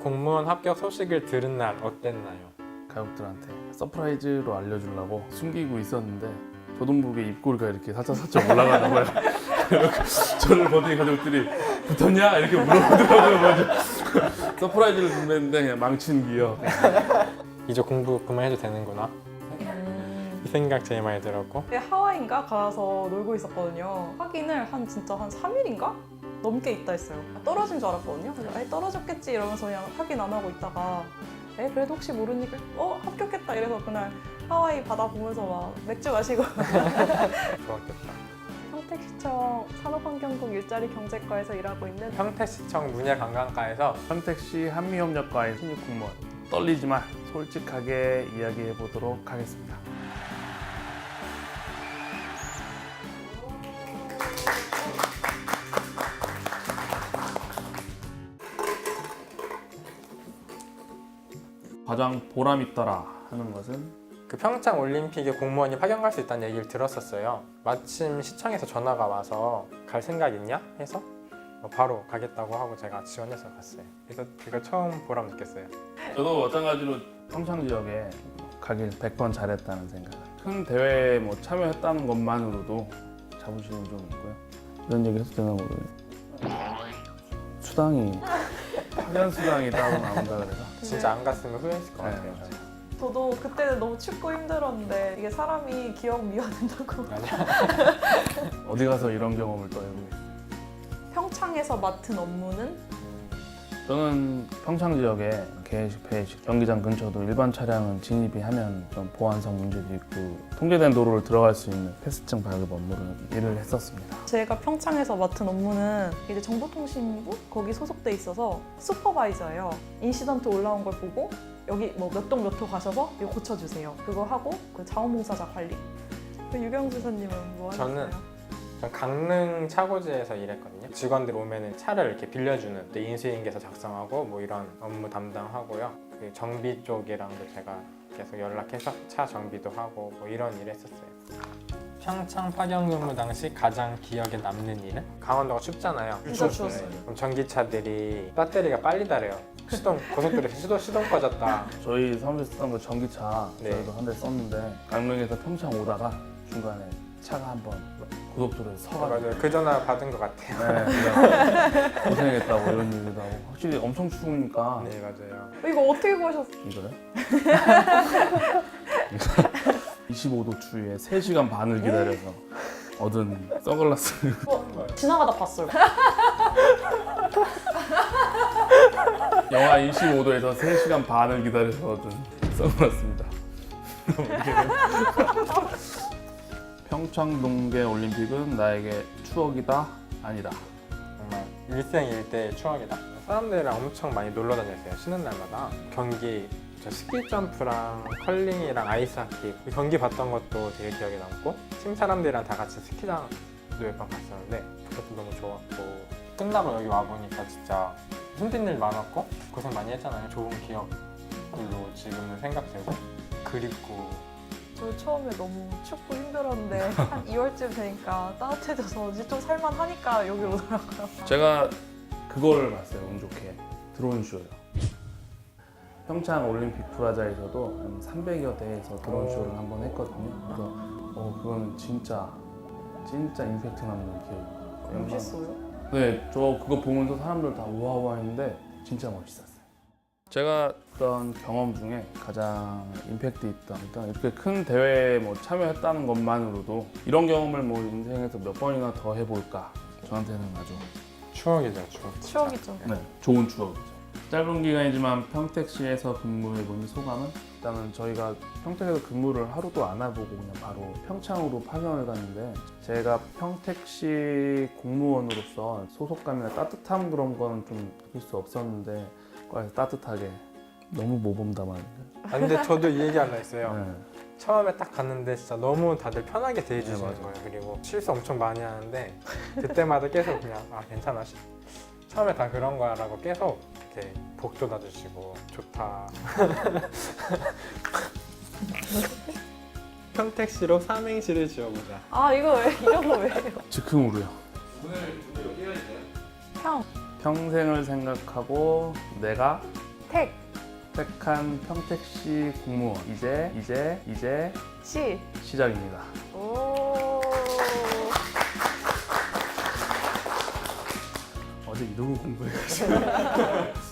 공무원 합격 소식을 들은 날 어땠나요? 가족들한테 서프라이즈로 알려주려고 숨기고 있었는데 조동복의 입꼬리가 이렇게 살짝 살짝 올라가나 봐요. 저를 보더니 가족들이 붙었냐 이렇게 물어보더라고요. 먼저 서프라이즈를 준비했는데 그냥 망친 기억. 이제 공부 그만해도 되는구나 이 생각 제일 많이 들었고 하와이인가 가서 놀고 있었거든요. 확인을 한 진짜 한 3일인가? 넘게 있다 했어요. 떨어진 줄 알았거든요. 그래서 아예 떨어졌겠지. 이러면서 그냥 확인 안 하고 있다가 에 그래도 혹시 모르니까 어 합격했다. 이래서 그날 하와이 바다 보면서 막 맥주 마시고. 좋았겠다. 평택시청 산업환경국 일자리 경제과에서 일하고 있는 평택시청 문예관광과에서 선택시 한미협력과의 신입 공무원. 떨리지만 솔직하게 이야기해 보도록 하겠습니다. 가장 보람 있더라 하는 것은 그 평창 올림픽에 공무원이 파견 갈 수 있다는 얘기를 들었었어요. 마침 시청에서 전화가 와서 갈 생각 있냐 해서 어, 바로 가겠다고 하고 제가 지원해서 갔어요. 그래서 그거 처음 보람 느꼈어요. 저도 마찬가지로 평창 지역에 가길 100번 잘했다는 생각. 큰 대회에 뭐 참여했다는 것만으로도 자부심이 좀 있고요. 이런 얘기 해도 되나 모르겠어요. 수당이 파견 수당이 따로 나온다 그래서 진짜 안 갔으면 후회했을 것 네, 같아요. 저는. 저도 그때는 너무 춥고 힘들었는데 이게 사람이 기억 미화된다고 어디 가서 이런 경험을 또 해보겠어요. 평창에서 맡은 업무는 저는 평창 지역에 개회식, 폐회식, 경기장 근처도 일반 차량은 진입이 하면 좀 보안상 문제도 있고 통제된 도로를 들어갈 수 있는 패스증 발급 업무를 일을 했었습니다. 제가 평창에서 맡은 업무는 이제 정보통신부 거기 소속돼 있어서 슈퍼바이저예요. 인시던트 올라온 걸 보고 여기 뭐 몇 동 몇 호 가셔서 이거 고쳐주세요. 그거 하고 그 자원봉사자 관리. 그 유경 지사님은 뭐 하셨어요? 저는 전 강릉 차고지에서 일했거든요. 직원들 오면은 차를 이렇게 빌려주는 또 인수인계서 작성하고 뭐 이런 업무 담당하고요. 그 정비 쪽이랑도 제가 계속 연락해서 차 정비도 하고 뭐 이런 일 했었어요. 평창 파견 근무 당시 가장 기억에 남는 일? 강원도가 춥잖아요. 진짜 추웠어요. 그럼 전기차들이 배터리가 빨리 닳아요. 시동 고속도로에서 시동 시동 꺼졌다. 저희 사무실 쓰던 그 전기차 네. 저희도 한 대 썼는데 강릉에서 평창 오다가 중간에 차가 한번 고속도로에 서가지고 맞아요. 그 전화 받은 것 같아요. 네, 그래서 고생했다고 이런 얘기도 하고 확실히 엄청 추우니까 네 맞아요. 이거 어떻게 구하셨어요? 이거요? 25도 추위에 3시간 반을 기다려서 얻은 선글라스 지나가다 봤어요. 영하 25도에서 3시간 반을 기다려서 얻은 선글라스입니다 평창 동계 올림픽은 나에게 추억이다 아니다 정말 일생일대의 추억이다. 사람들이랑 엄청 많이 놀러 다녔어요. 쉬는 날마다 경기 저 스키 점프랑 컬링이랑 아이스하키 그 경기 봤던 것도 되게 기억에 남고 팀 사람들이랑 다 같이 스키장도 몇번 갔었는데 그것도 너무 좋았고 끝나고 여기 와 보니까 진짜 힘든 일 많았고 고생 많이 했잖아요. 좋은 기억들로 지금은 생각되고 그립고 저 처음에 너무 춥고 힘들었는데 한 2월쯤 되니까 따뜻해져서 이제 좀 살만하니까 여기 오더라고요. 제가 그걸 봤어요 운 좋게 드론 쇼요 평창 올림픽 프라자에서도 한 300여 대에서 드론 쇼를 한 번 했거든요 그래서 어 그거는 진짜 진짜 임팩트 남는 기억이에요 멋있어요. 네, 저 그거 보면서 사람들 다 우아우아 했는데 진짜 멋있었어요. 제가 어떤 경험 중에 가장 임팩트 있던 일단 이렇게 큰 대회에 뭐 참여했다는 것만으로도 이런 경험을 뭐 인생에서 몇 번이나 더 해볼까 저한테는 아주 추억이죠 추억. 추억이죠. 네, 좋은 추억이죠. 짧은 기간이지만 평택시에서 근무해본 소감은 일단은 저희가 평택에서 근무를 하루도 안 해보고 그냥 바로 평창으로 파견을 갔는데 제가 평택시 공무원으로서 소속감이나 따뜻함 그런 거는 좀 느낄 수 없었는데 과에서 따뜻하게 너무 모범답안인데 아, 근데 저도 이 얘기 하나 했어요. 네. 처음에 딱 갔는데 진짜 너무 다들 편하게 대해주시는 네. 거예요. 그리고 실수 엄청 많이 하는데 그때마다 계속 그냥 아 괜찮아. 시- 처음에 다 그런 거야라고 계속 이렇게 복도 놔주시고 좋다. 평택시로 삼행시를 지어보자. 아 이거 왜 이런 거 왜요? 즉흥으로요. 평 평생을 생각하고 내가 택, 택한 평택시 공무원 이제 이제 이제 시. 시작입니다. 오. 어제 이동우 공부해가지고